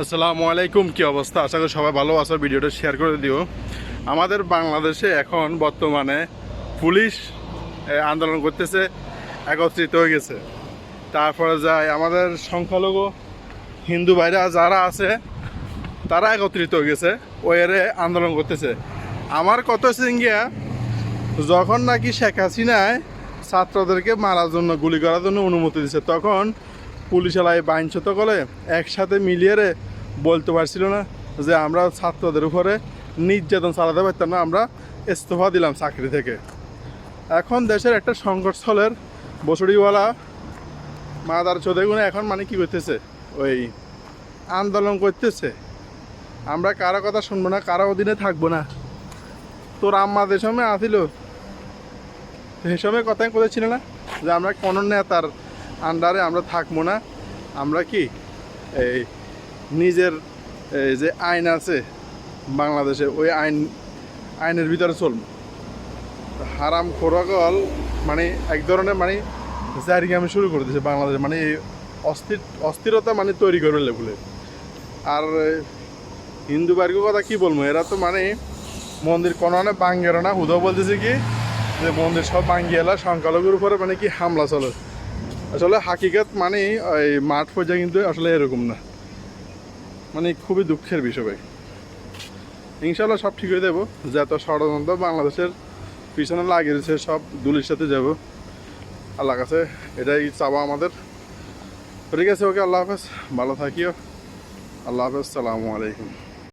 আসসালামু আলাইকুম, কি অবস্থা? আশা করি সবাই ভালো আছো, ভিডিওটা শেয়ার করে দিও। আমাদের বাংলাদেশে এখন বর্তমানে পুলিশ আন্দোলন করতেছে, একত্রিত হয়ে গেছে। তারপরে যায় আমাদের সংখ্যালঘু হিন্দু ভাইরা যারা আছে, তারা একত্রিত হয়ে গেছে, ওয়ারে আন্দোলন করতেছে। আমার কত সিঙ্গিয়া যখন নাকি শেখ হাসিনায় ছাত্রদেরকে মারার জন্য, গুলি করার জন্য অনুমতি দিছে, তখন পুলিশ এলাই বাইনশত করে একসাথে মিলিয়ে রে বলতে পারছিল না যে আমরা ছাত্রদের উপরে নির্যাতন চালাতে পারতাম না, আমরা ইস্তফা দিলাম চাকরি থেকে। এখন দেশের একটা সংঘর্ষলের বসুড়িওয়ালা মাদার চোদেগুলো এখন মানে কি করতেছে? ওই আন্দোলন করতেছে। আমরা কারও কথা শুনব না, কারও অধীনে থাকব না। তোর আম্মা সময় আসিল, সে সময় কথাই কথা ছিল না যে আমরা কোনো নেতার আন্ডারে আমরা থাকব না। আমরা কি এই নিজের যে আইন আছে বাংলাদেশে, ওই আইন, আইনের ভিতরে চলব। হারাম খোরাকল মানে এক ধরনের মানে জারিগামি শুরু করে দিয়েছে বাংলাদেশে মানে অস্থির, অস্থিরতা মানে তৈরি করবে লেবুলে আর হিন্দু বাড়ির কথা কি বলব, এরা তো মানে মন্দির কোনো মানে বাঙ্গের না। হুদাও বলতেছে কি যে মন্দির সব ভাঙ্গি এলা, সংখ্যালঘুর উপরে মানে কি হামলা চলে। আসলে হাকিকাত মানে ওই মাঠ পর্যায়ে কিন্তু আসলে এরকম না। মানে খুবই দুঃখের বিষয় ভাই। ইনশাল্লাহ সব ঠিক হয়ে দেবো যত ষড়যন্ত্র বাংলাদেশের পিছনে লাগিয়েছে সব দুলির সাথে যাব। আল্লাহ কাছে এটাই চাওয়া আমাদের। ঠিক আছে, ওকে আল্লাহ হাফেজ। ভালো থাকিও। আল্লাহ হাফেজ। সালামু আলাইকুম।